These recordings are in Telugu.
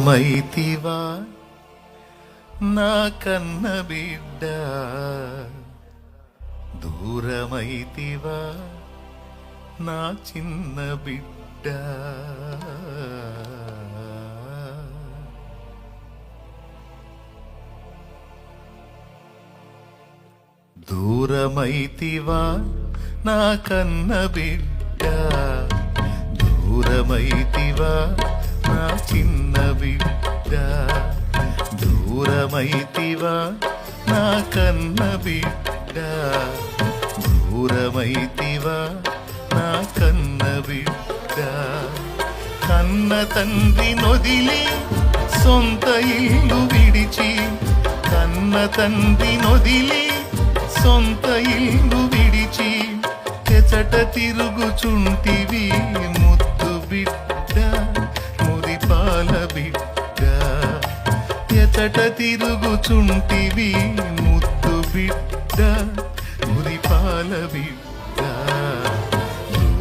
దూరమైతివా నా కన్న బిడ్డ దూరమైతివా? నా చిన్న బిడ్డ. దూరమైతివా? నా కన్న బిడ్డ దూరమైతివా? నా చిన్న బిడ్డ దూరమైతివా నా కన్న బిడ్డ దూరమైతివా నా కన్న బిడ్డ. కన్న తండ్రి నొదిలి సొంత ఇల్లు విడిచి కన్న తండ్రి నొదిలి సొంత ఇల్లు విడిచి ఎచట తిరుగుచుంటివి ఎచట తిరుగుచుంటివి ముద్దు బిడ్డ ముదిపాల బిడ్డ.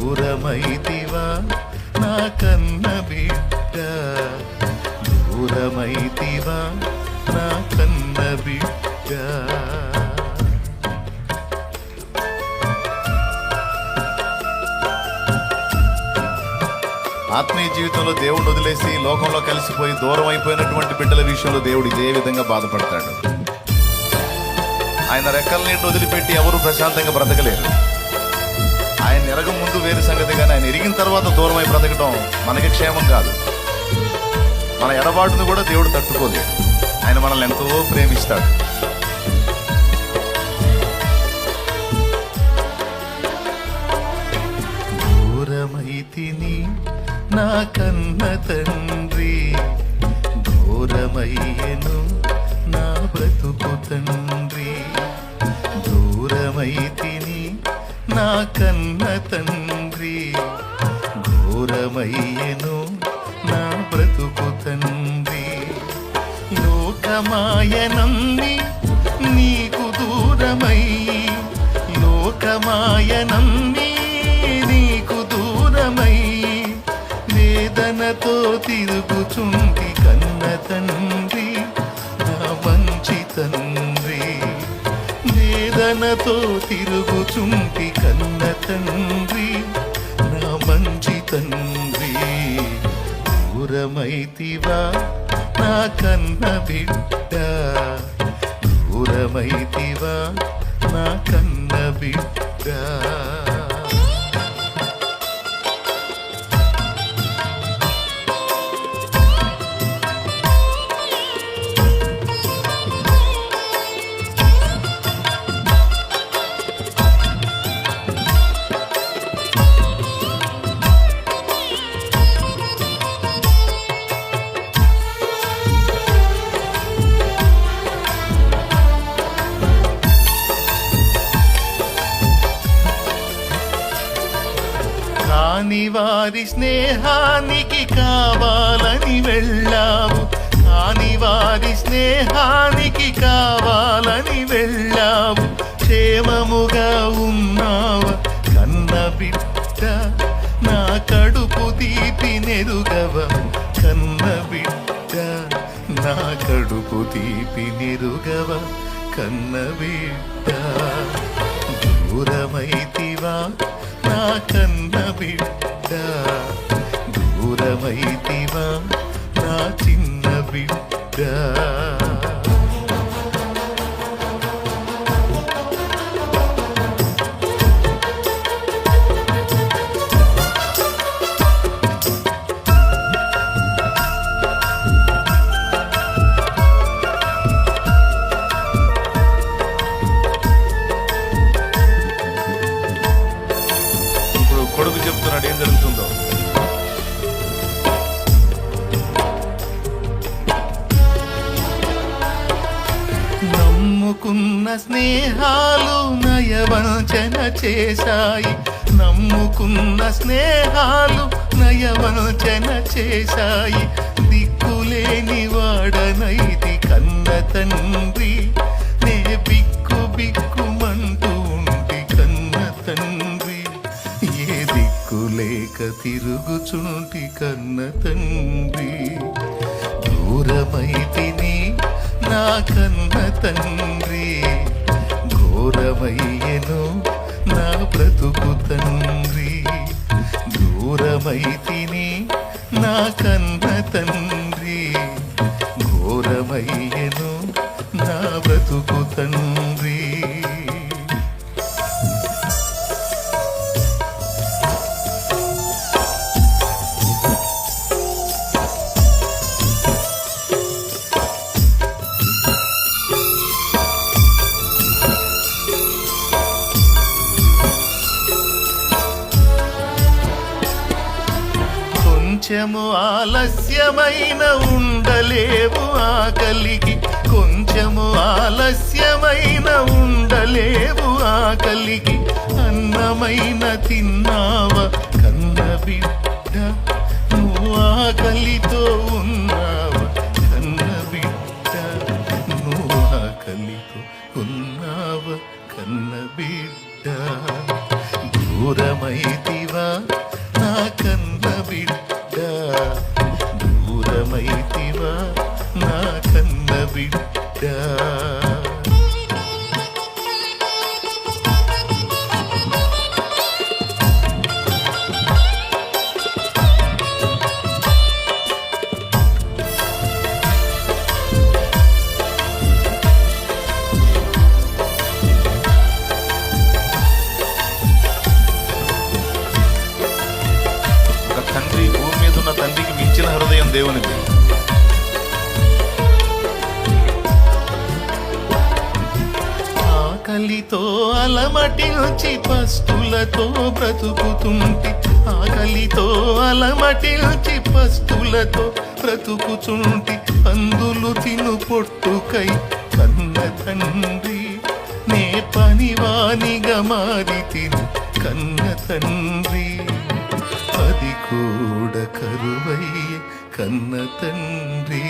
దూరమైతివా నా కన్న బిడ్డ. దూరమైతివా నా కన్న బిడ్డ. ఆత్మీయ జీవితంలో దేవుడిని వదిలేసి లోకంలో కలిసిపోయి దూరం అయిపోయినటువంటి బిడ్డల విషయంలో దేవుడు ఇదే విధంగా బాధపడతాడు. ఆయన రెక్కల వదిలిపెట్టి ఎవరు ప్రశాంతంగా బ్రతకలేరు. ఆయన ఎరగ ముందు వేరు సంగతి కానీ ఆయన ఎరిగిన తర్వాత దూరమై బ్రతకడం మనకి క్షేమం కాదు. మన ఎడబాటును కూడా దేవుడు తట్టుకోలేదు ఆయన మనల్ని ఎంతో ప్రేమిస్తాడు. నా కన్న తండ్రి దూరమయ్యను నా బ్రతుకు తండ్రి. దూరమైతిని నా కన్న తండ్రి ఘోరమయ్యను నా బ్రతుకు తండ్రి. లోకమాయనమ్మి నీకు దూరమై లోకమాయనమ్మి తిరుగుచుంటి కన్న తండ్రి నా మంచి తండ్రి వేదనతో తిరుగుచుంటి కన్న తండ్రి నా మంచి తండ్రి దూరమైతివా నా కన్న బిడ్డ. దూరమైతివా కాని వారి స్నేహానికి కావాలని వెళ్ళావు కాని వారి స్నేహానికి కావాలని వెళ్ళావు క్షేమముగా ఉన్నావు? కన్న బిడ్డ నా కడుపు తీపి నెరుగవ? కన్న బిడ్డ నా కడుపు తీపి నెరుగవ? కన్న బిడ్డ దూరమైతివా? నా కన్న బిడ్డ దూరమైతివా నా చిన్న బిడ్డ వంచన చేశాయి. నమ్ముకున్న స్నేహాలు నయవంచన చేశాయి. దిక్కులేని వాడనైది కన్న తండ్రి. నే బిక్కు బిక్కుమంటూ ఉంటి కన్న తండ్రి. ఏ దిక్కు లేక తిరుగుచుంటి కన్న తండ్రి. కన్న తండ్రి. ఘోరమై బ్రతుకు తండ్రి దూరమైతిని నా కన్న తండ్రి ఘోరమయ్యను ఆలస్యమైన ఉండలేవు ఆకలికి. కొంచెము ఆలస్యమైన ఉండలేవు ఆకలికి. అన్నమైన తిన్నావ కన్న బిడ్డ? నువ్వు ఆకలితో ఉన్న పస్తులతో బ్రతుకుతుంటి ఆకలితో అలమటిల్చి పస్తులతో బ్రతుకుచుంటి పందులు తిను పొట్టుకై కన్న తండ్రి. నే పనివానిగా మారి తిను కన్న తండ్రి. అది కూడా కరువయ్య కన్న తండ్రి.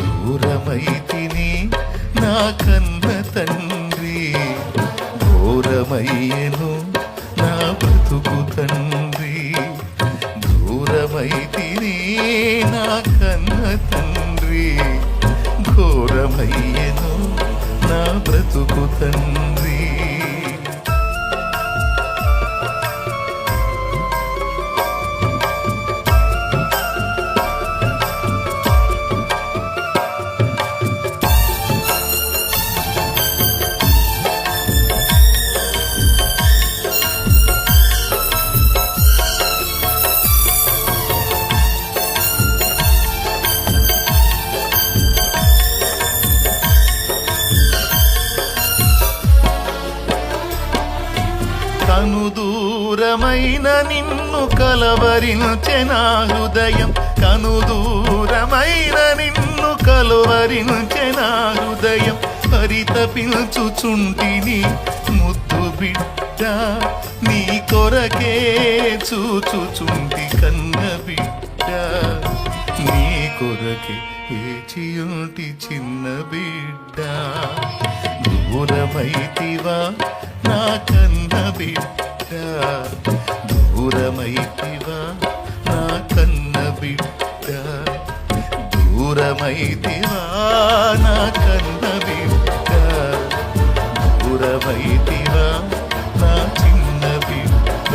దూరమై తిని నా కన్న తండ్రి. ఘోరమయ్యను నా బ్రతుకు తండ్రి. దూరమై తిని నా కన్న తండ్రి. ఘోరమయ్యను నా బ్రతుకు తండ్రి. కను దూరమైన నిన్ను కలవరించె నా హృదయం. కను దూరమైన నిన్ను కలవరించె నా హృదయం పరితపించుచుంటిని ముద్దు బిడ్డ నీ కొరకే చూచుచుంటి కన్న బిడ్డ. నీ కొరకే ఏచియుంటి చిన్న బిడ్డ? దూరమైతివా? నా కన్న బిడ్డ దూరమైతివా? నా కన్న బిడ్డ దూరమైతివా? నా కన్న బిడ్డ దూరమైతివా? నా చిన్న బిడ్డ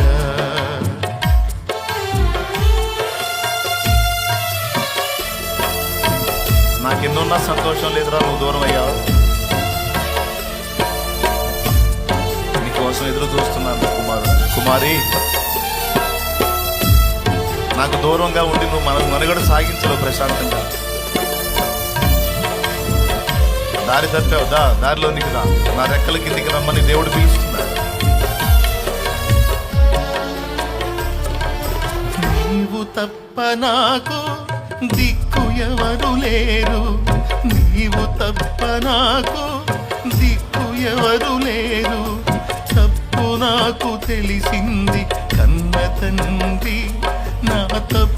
నాకెన్నున్నా సంతోషం లేదురా నువ్వు దూరం అయ్యావు కోసం ఎదురు చూస్తున్నాను కుమారు. కుమారి! నాకు దూరంగా ఉండి నువ్వు మన మనుగడ సాగించలేవు ప్రశాంతంగా. దారి తప్పావు. దా దారిలో నీకు రా నా రెక్కల కిందికి రమ్మని దేవుడు పిలుస్తున్నాడు. నీవు తప్ప నాకు దిక్కు ఎవరు లేరు. నీవు తప్ప నాకు దిక్కు ఎవరు లేరు. తప్పు నాకు తెలిసింది కన్న తండ్రి నా తప్పు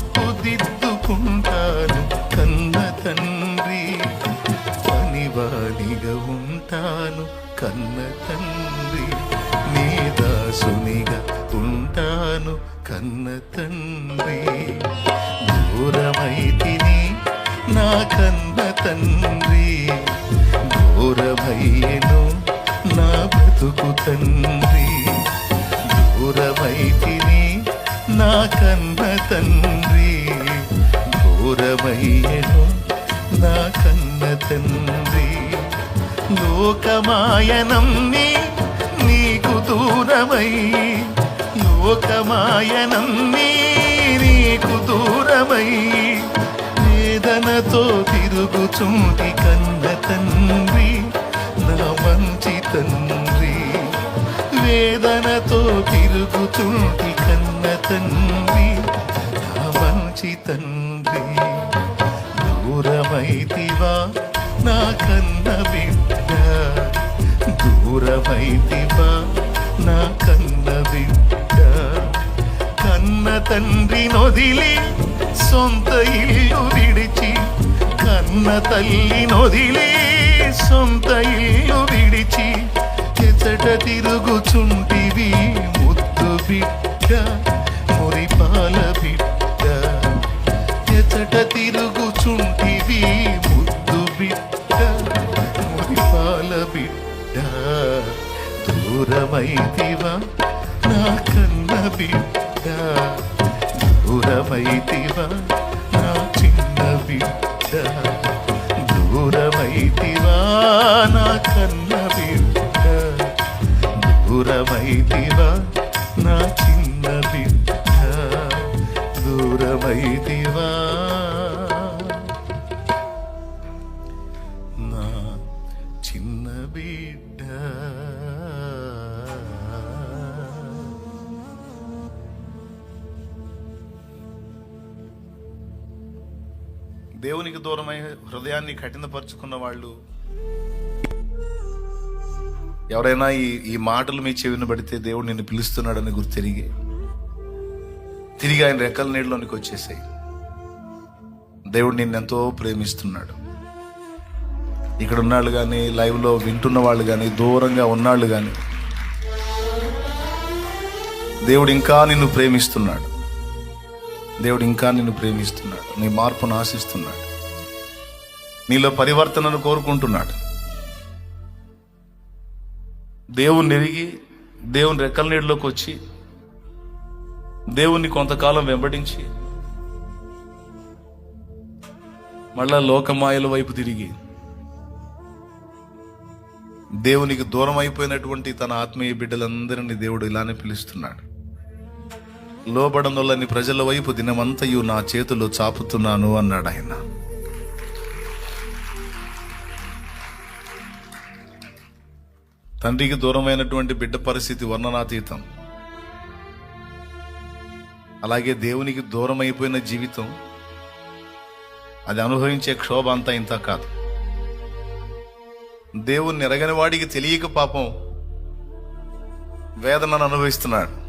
తండ్రి లోకమాయనమ్మి నీకు దూరమై లోకమాయనమ్మి నీకు దూరమై వేదనతో తిరుగుచుంటి కన్న తండ్రి నా మంచి తండ్రి. వేదనతో తిరుగుచుంటి కన్న తండ్రి. దూరమైతివా నా కన్న బిడ్డ కన్న తండ్రి నొదిలి సొంత ఇల్లు విడిచి కన్న తల్లి నొదిలి సొంత ఇల్లు విడిచి ఎచ్చట తిరుగుచుంటివి ముద్దు బిడ్డ మురిపాల బిడ్డ ఎచ్చట తిరుగుచుంటివి ముద్దు బిడ్డ మురిపాల బిడ్డ దూరమైతివా? నా కన్న బిడ్డ దూరమైతివా? నా చిన్న బిడ్డ దూరమైతివా? నా కన్న బిడ్డ దూరమైతివా? నా చిన్న దేవునికి దూరమై హృదయాన్ని కఠినపరుచుకున్న వాళ్ళు ఎవరైనా ఈ ఈ మాటలు మీ చెవిని పడితే దేవుడు నిన్ను పిలుస్తున్నాడని గుర్తిరిగి తిరిగి ఆయన రెక్కల నీళ్ళలోనికి వచ్చేసాయి. దేవుడు నిన్నెంతో ప్రేమిస్తున్నాడు. ఇక్కడ ఉన్నాళ్ళు కానీ లైవ్లో వింటున్న వాళ్ళు కానీ దూరంగా ఉన్నాళ్ళు కానీ దేవుడు ఇంకా నిన్ను ప్రేమిస్తున్నాడు. దేవుడు ఇంకా నిన్ను ప్రేమిస్తున్నాడు. నీ మార్పును ఆశిస్తున్నాడు. నీలో పరివర్తనను కోరుకుంటున్నాడు. దేవుని ఎరిగి దేవుని రెక్కల నీళ్ళలోకి వచ్చి దేవుణ్ణి కొంతకాలం వెంబడించి మళ్ళా లోకమాయల వైపు తిరిగి దేవునికి దూరం అయిపోయినటువంటి తన ఆత్మీయ బిడ్డలందరినీ దేవుడు ఇలానే పిలుస్తున్నాడు. లోబడనులని ప్రజల వైపు దినమంతయు నా చేతులు చాపుతున్నాను అన్నాడు ఆయన. తండ్రికి దూరమైనటువంటి బిడ్డ పరిస్థితి వర్ణనాతీతం. అలాగే దేవునికి దూరం అయిపోయిన జీవితం అది అనుభవించే క్షోభ అంతా ఇంత కాదు. దేవుణ్ణి ఎరగని వాడికి తెలియక పాపం వేదనను అనుభవిస్తున్నాడు.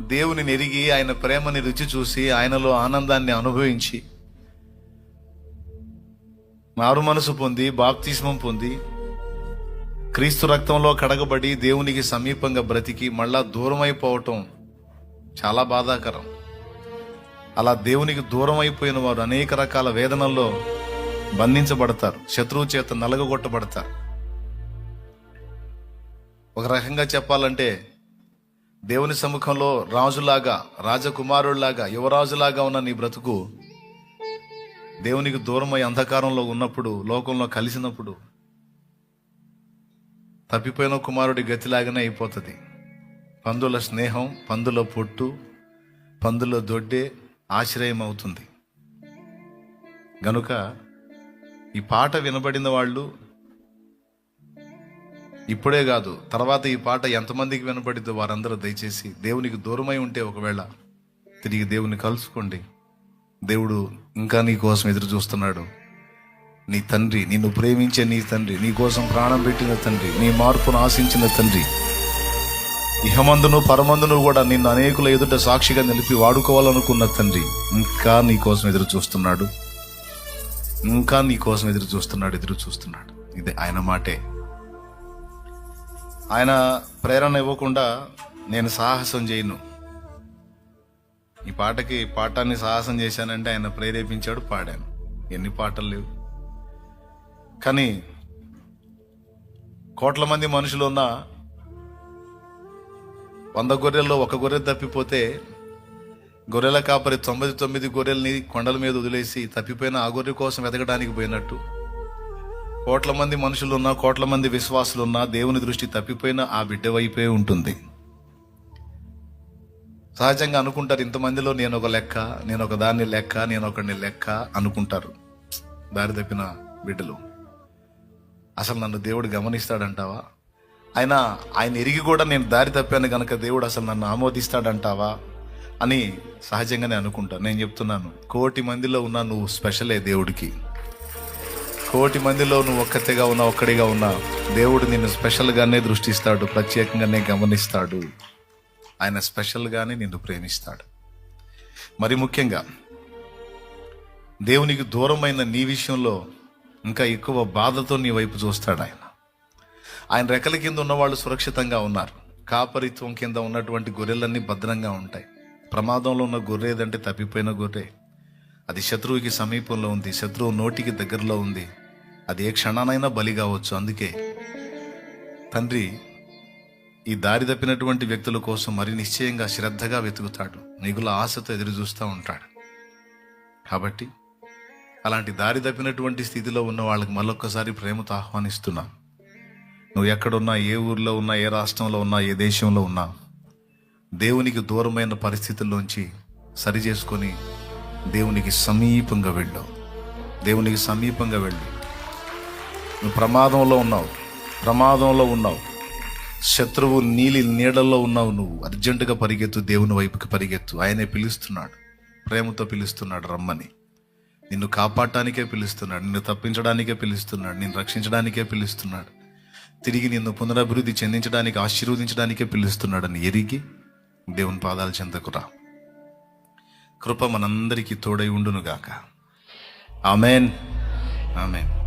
దేవుని ఎరిగి ఆయన ప్రేమని రుచి చూసి ఆయనలో ఆనందాన్ని అనుభవించి మారు మనసు పొంది బాప్తిస్మం పొంది క్రీస్తు రక్తంలో కడగబడి దేవునికి సమీపంగా బ్రతికి మళ్ళా దూరం అయిపోవటం చాలా బాధాకరం. అలా దేవునికి దూరం అయిపోయిన వారు అనేక రకాల వేదనల్లో బంధించబడతారు శత్రువు చేత నలగగొట్టబడతారు. ఒక రకంగా చెప్పాలంటే దేవుని సముఖంలో రాజులాగా రాజకుమారుడిలాగా యువరాజులాగా ఉన్న నీ బ్రతుకు దేవునికి దూరమై అంధకారంలో ఉన్నప్పుడు లోకంలో కలిసినప్పుడు తప్పిపోయిన కుమారుడి గతిలాగానే అయిపోతుంది. పందుల స్నేహం పందుల పొట్టు పందుల దొడ్డే ఆశ్రయం అవుతుంది గనుక ఈ పాట వినబడిన వాళ్ళు ఇప్పుడే కాదు తర్వాత ఈ పాట ఎంతమందికి వినపడిద్దో వారందరూ దయచేసి దేవునికి దూరమై ఉంటే ఒకవేళ తిరిగి దేవుని కలుసుకోండి. దేవుడు ఇంకా నీ కోసం ఎదురు చూస్తున్నాడు. నీ తండ్రి నిన్ను ప్రేమించే నీ తండ్రి నీ కోసం ప్రాణం పెట్టిన తండ్రి నీ మార్పును ఆశించిన తండ్రి ఇహమందును పరమందును కూడా నిన్ను అనేకుల ఎదుట సాక్షిగా నిలిపి వాడుకోవాలనుకున్న తండ్రి ఇంకా నీ కోసం ఎదురు చూస్తున్నాడు. ఇంకా నీ కోసం ఎదురు చూస్తున్నాడు ఎదురు చూస్తున్నాడు. ఇది ఆయన మాటే. ఆయన ప్రేరణ ఇవ్వకుండా నేను సాహసం చేయను. ఈ పాటకి పాఠాన్ని సాహసం చేశానంటే ఆయన ప్రేరేపించాడు పాడాను. ఎన్ని పాటలు లేవు. కానీ కోట్ల మంది మనుషులు ఉన్న వంద గొర్రెల్లో ఒక గొర్రె తప్పిపోతే గొర్రెల కాపరి తొంభై తొమ్మిది గొర్రెల్ని కొండల మీద వదిలేసి తప్పిపోయిన ఆ గొర్రె కోసం వెతకడానికి పోయినట్టు కోట్ల మంది మనుషులున్నా కోట్ల మంది విశ్వాసులున్నా దేవుని దృష్టి తప్పిపోయిన ఆ బిడ్డ వైపే ఉంటుంది. సహజంగా అనుకుంటారు ఇంతమందిలో నేను ఒక లెక్క నేను ఒక దాన్ని లెక్క నేను ఒకడిని లెక్క అనుకుంటారు. దారి తప్పిన బిడ్డలు. అసలు నన్ను దేవుడు గమనిస్తాడంటావా? ఆయన ఆయన ఎరిగి కూడా నేను దారి తప్పాను కనుక దేవుడు అసలు నన్ను ఆమోదిస్తాడంటావా? అని సహజంగానే అనుకుంటా. నేను చెప్తున్నాను కోటి మందిలో ఉన్న నువ్వు స్పెషలే దేవుడికి. కోటి మందిలో నువ్వు ఒక్కతిగా ఉన్నా ఒక్కడిగా ఉన్నా దేవుడు నిన్ను స్పెషల్గానే దృష్టిస్తాడు ప్రత్యేకంగానే గమనిస్తాడు. ఆయన స్పెషల్గానే నిన్ను ప్రేమిస్తాడు. మరి ముఖ్యంగా దేవునికి దూరమైన నీ విషయంలో ఇంకా ఎక్కువ బాధతో నీ వైపు చూస్తాడు ఆయన. ఆయన రెక్కల కింద ఉన్నవాళ్ళు సురక్షితంగా ఉన్నారు. కాపరిత్వం కింద ఉన్నటువంటి గొర్రెలన్నీ భద్రంగా ఉంటాయి. ప్రమాదంలో ఉన్న గొర్రె ఏదంటే తప్పిపోయిన గొర్రె. అది శత్రువుకి సమీపంలో ఉంది శత్రువు నోటికి దగ్గరలో ఉంది. అది ఏ క్షణానైనా బలి కావచ్చు. అందుకే తండ్రి ఈ దారి తప్పినటువంటి వ్యక్తుల కోసం మరి నిశ్చయంగా శ్రద్ధగా వెతుకుతాడు. నిగుల ఆశతో ఎదురు చూస్తూ ఉంటాడు. కాబట్టి అలాంటి దారి తప్పినటువంటి స్థితిలో ఉన్న వాళ్ళకి మళ్ళొక్కసారి ప్రేమతో ఆహ్వానిస్తున్నా నువ్వు ఎక్కడున్నా ఏ ఊర్లో ఉన్నా ఏ రాష్ట్రంలో ఉన్నా ఏ దేశంలో ఉన్నా దేవునికి దూరమైన పరిస్థితుల్లోంచి సరి చేసుకొని దేవునికి సమీపంగా వెళ్ళు. దేవునికి సమీపంగా వెళ్ళు. నువ్వు ప్రమాదంలో ఉన్నావు. ప్రమాదంలో ఉన్నావు. శత్రువు నీలి నీడల్లో ఉన్నావు నువ్వు. అర్జెంటుగా పరిగెత్తు దేవుని వైపుకి పరిగెత్తు. ఆయనే పిలుస్తున్నాడు. ప్రేమతో పిలుస్తున్నాడు రమ్మని. నిన్ను కాపాడటానికే పిలుస్తున్నాడు. నిన్ను తప్పించడానికే పిలుస్తున్నాడు. నిన్ను రక్షించడానికే పిలుస్తున్నాడు. తిరిగి నిన్ను పునరభివృద్ధి చెందించడానికి ఆశీర్వదించడానికే పిలుస్తున్నాడని ఎరిగి దేవుని పాదాల చెందకురా కృప మనందరికీ తోడై ఉండునుగాక. ఆమెన్. ఆమెన్.